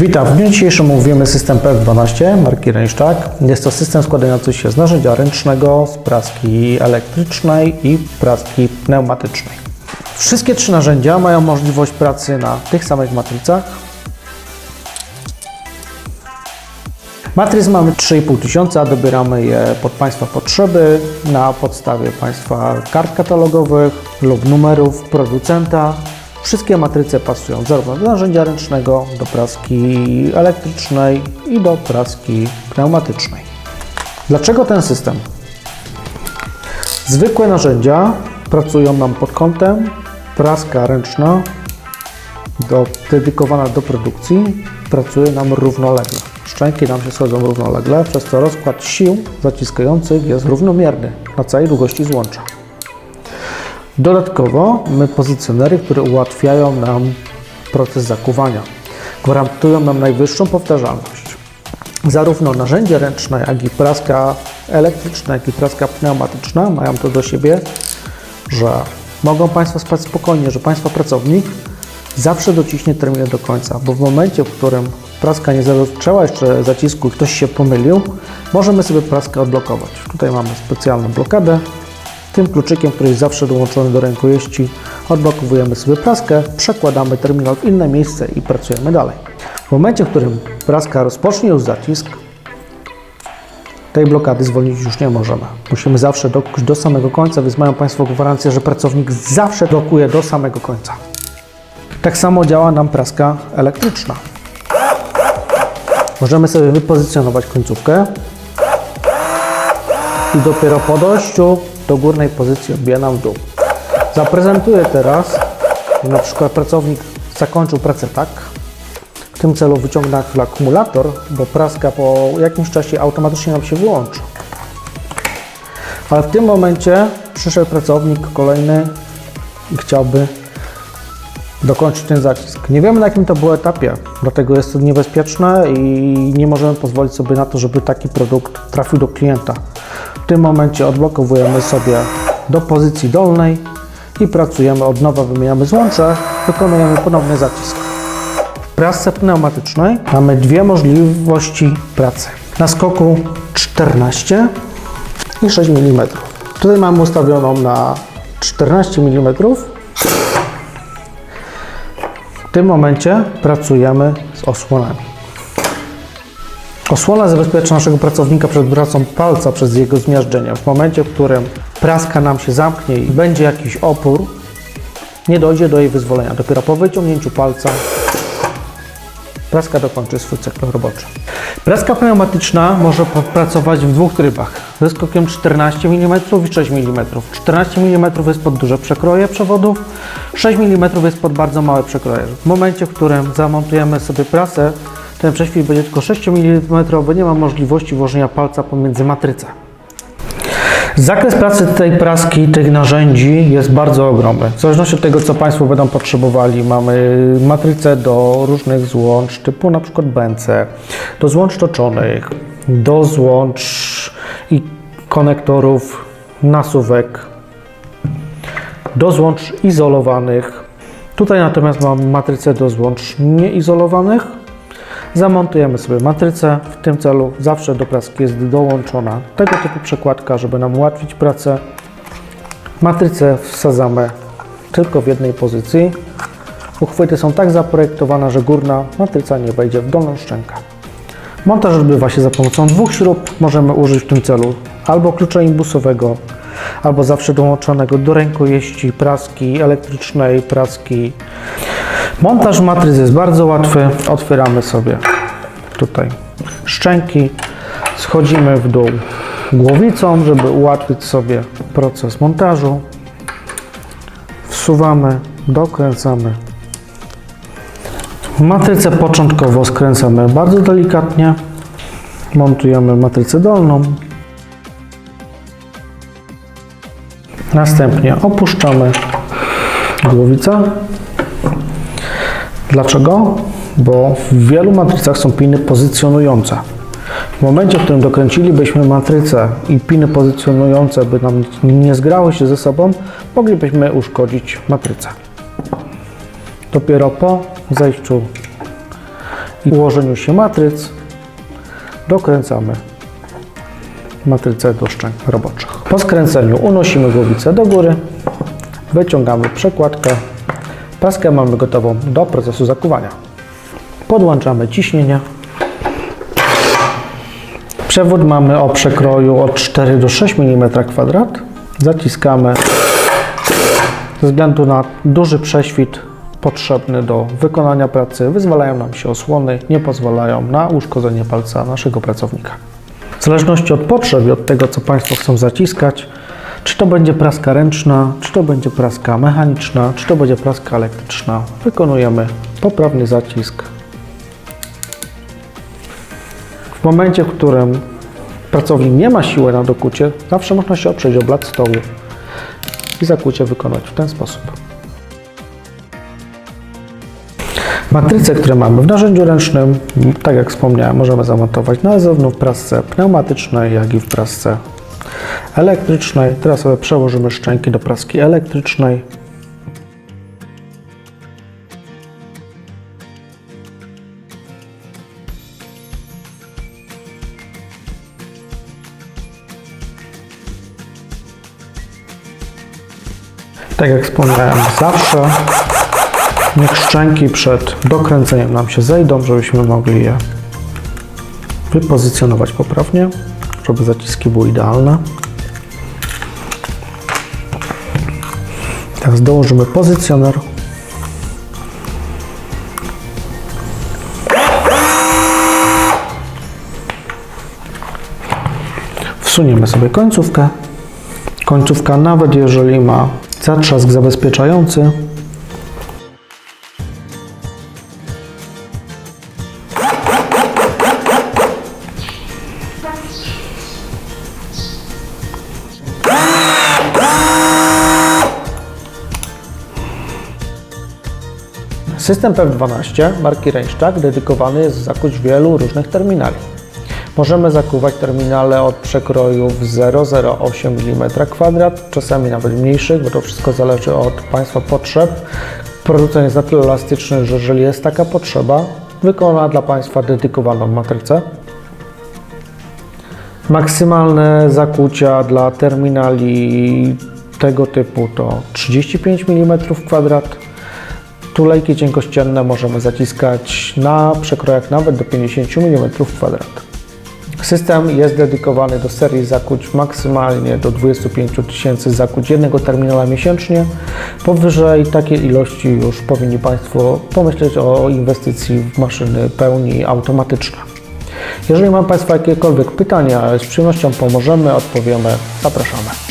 Witam. W dniu dzisiejszym omówimy system PF12 marki Reinsztak. Jest to system składający się z narzędzia ręcznego, z praski elektrycznej i praski pneumatycznej. Wszystkie trzy narzędzia mają możliwość pracy na tych samych matrycach. Matryc mamy 3,5 tysiąca, dobieramy je pod Państwa potrzeby na podstawie Państwa kart katalogowych lub numerów producenta. Wszystkie matryce pasują zarówno do narzędzia ręcznego, do praski elektrycznej i do praski pneumatycznej. Dlaczego ten system? Zwykłe narzędzia pracują nam pod kątem, praska ręczna do, dedykowana do produkcji pracuje nam równolegle. Szczęki nam się schodzą równolegle, przez co rozkład sił zaciskających jest równomierny na całej długości złącza. Dodatkowo mamy pozycjonery, które ułatwiają nam proces zakuwania. Gwarantują nam najwyższą powtarzalność. Zarówno narzędzie ręczne, jak i praska elektryczna, jak i praska pneumatyczna mają to do siebie, że mogą Państwo spać spokojnie, że Państwa pracownik zawsze dociśnie termin do końca, bo w momencie, w którym praska nie zaczęła jeszcze zacisku i ktoś się pomylił, możemy sobie praskę odblokować. Tutaj mamy specjalną blokadę. Tym kluczykiem, który jest zawsze dołączony do rękojeści, odblokowujemy sobie praskę, przekładamy terminal w inne miejsce i pracujemy dalej. W momencie, w którym praska rozpocznie już zacisk, tej blokady zwolnić już nie możemy. Musimy zawsze dokuć do samego końca, więc mają Państwo gwarancję, że pracownik zawsze blokuje do samego końca. Tak samo działa nam praska elektryczna. Możemy sobie wypozycjonować końcówkę i dopiero po dojściu do górnej pozycji odbija nam w dół. Zaprezentuję teraz, na przykład pracownik zakończył pracę tak. W tym celu wyciągnę akumulator, bo praska po jakimś czasie automatycznie nam się wyłączy. Ale w tym momencie przyszedł pracownik kolejny i chciałby dokończyć ten zacisk. Nie wiemy na jakim to było etapie, dlatego jest to niebezpieczne i nie możemy pozwolić sobie na to, żeby taki produkt trafił do klienta. Tym momencie odblokowujemy sobie do pozycji dolnej i pracujemy od nowa, wymieniamy złącze, wykonujemy ponowny zacisk. W prasce pneumatycznej mamy dwie możliwości pracy. Na skoku 14 i 6 mm. Tutaj mamy ustawioną na 14 mm w tym momencie pracujemy z osłonami. Osłona zabezpiecza naszego pracownika przed pracą palca przez jego zmiażdżenie. W momencie, w którym praska nam się zamknie i będzie jakiś opór, nie dojdzie do jej wyzwolenia. Dopiero po wyciągnięciu palca praska dokończy swój cykl roboczy. Praska pneumatyczna może pracować w dwóch trybach. Ze skokiem 14 mm i 6 mm. 14 mm jest pod duże przekroje przewodów, 6 mm jest pod bardzo małe przekroje. W momencie, w którym zamontujemy sobie prasę, ten prześwit będzie tylko 6 mm, nie ma możliwości włożenia palca pomiędzy matrycę. Zakres pracy tej praski, tych narzędzi jest bardzo ogromny. W zależności od tego, co Państwo będą potrzebowali, mamy matrycę do różnych złącz, typu przykład BNC, do złącz toczonych, do złącz i konektorów, nasuwek, do złącz izolowanych. Tutaj natomiast mamy matrycę do złącz nieizolowanych. Zamontujemy sobie matrycę. W tym celu zawsze do praski jest dołączona tego typu przekładka, żeby nam ułatwić pracę. Matrycę wsadzamy tylko w jednej pozycji. Uchwyty są tak zaprojektowane, że górna matryca nie wejdzie w dolną szczękę. Montaż odbywa się za pomocą dwóch śrub. Możemy użyć w tym celu albo klucza imbusowego, albo zawsze dołączonego do rękojeści praski elektrycznej, praski. Montaż matryc jest bardzo łatwy. Otwieramy sobie tutaj szczęki, schodzimy w dół głowicą, żeby ułatwić sobie proces montażu. Wsuwamy, dokręcamy. Matrycę początkowo skręcamy bardzo delikatnie. Montujemy matrycę dolną. Następnie opuszczamy głowicę. Dlaczego? Bo w wielu matrycach są piny pozycjonujące. W momencie, w którym dokręcilibyśmy matrycę i piny pozycjonujące by nam nie zgrały się ze sobą, moglibyśmy uszkodzić matrycę. Dopiero po zejściu i ułożeniu się matryc dokręcamy matrycę do szczęk roboczych. Po skręceniu unosimy głowicę do góry, wyciągamy przekładkę, praskę mamy gotową do procesu zakuwania. Podłączamy ciśnienie. Przewód mamy o przekroju od 4 do 6 mm kwadrat. Zaciskamy ze względu na duży prześwit potrzebny do wykonania pracy, wyzwalają nam się osłony, nie pozwalają na uszkodzenie palca naszego pracownika. W zależności od potrzeb i od tego, co Państwo chcą zaciskać, czy to będzie praska ręczna, czy to będzie praska mechaniczna, czy to będzie praska elektryczna, wykonujemy poprawny zacisk. W momencie, w którym pracownik nie ma siły na dokucie, zawsze można się oprzeć o blat stołu i zakucie wykonać w ten sposób. Matryce, które mamy w narzędziu ręcznym, tak jak wspomniałem, możemy zamontować na zarówno w prasce pneumatycznej, jak i w prasce elektrycznej. Teraz sobie przełożymy szczęki do praski elektrycznej. Tak jak wspomniałem, zawsze niech szczęki przed dokręceniem nam się zejdą, żebyśmy mogli je wypozycjonować poprawnie, żeby zaciski były idealne. Teraz dołożymy pozycjoner. Wsuniemy sobie końcówkę. Końcówka, nawet jeżeli ma zatrzask zabezpieczający, System PF12 marki Reinstag dedykowany jest zakuć wielu różnych terminali. Możemy zakuwać terminale od przekrojów 0,08 mm kwadrat, czasami nawet mniejszych, bo to wszystko zależy od Państwa potrzeb. Producent jest na tyle elastyczny, że jeżeli jest taka potrzeba, wykona dla Państwa dedykowaną matrycę. Maksymalne zakucia dla terminali tego typu to 35 mm kwadrat. Tulejki cienkościenne możemy zaciskać na przekrojach nawet do 50 mm kwadrat. System jest dedykowany do serii zakuć maksymalnie do 25 tysięcy zakuć jednego terminala miesięcznie. Powyżej takiej ilości już powinni Państwo pomyśleć o inwestycji w maszyny pełni automatyczne. Jeżeli mają Państwo jakiekolwiek pytania, z przyjemnością pomożemy, odpowiemy. Zapraszamy.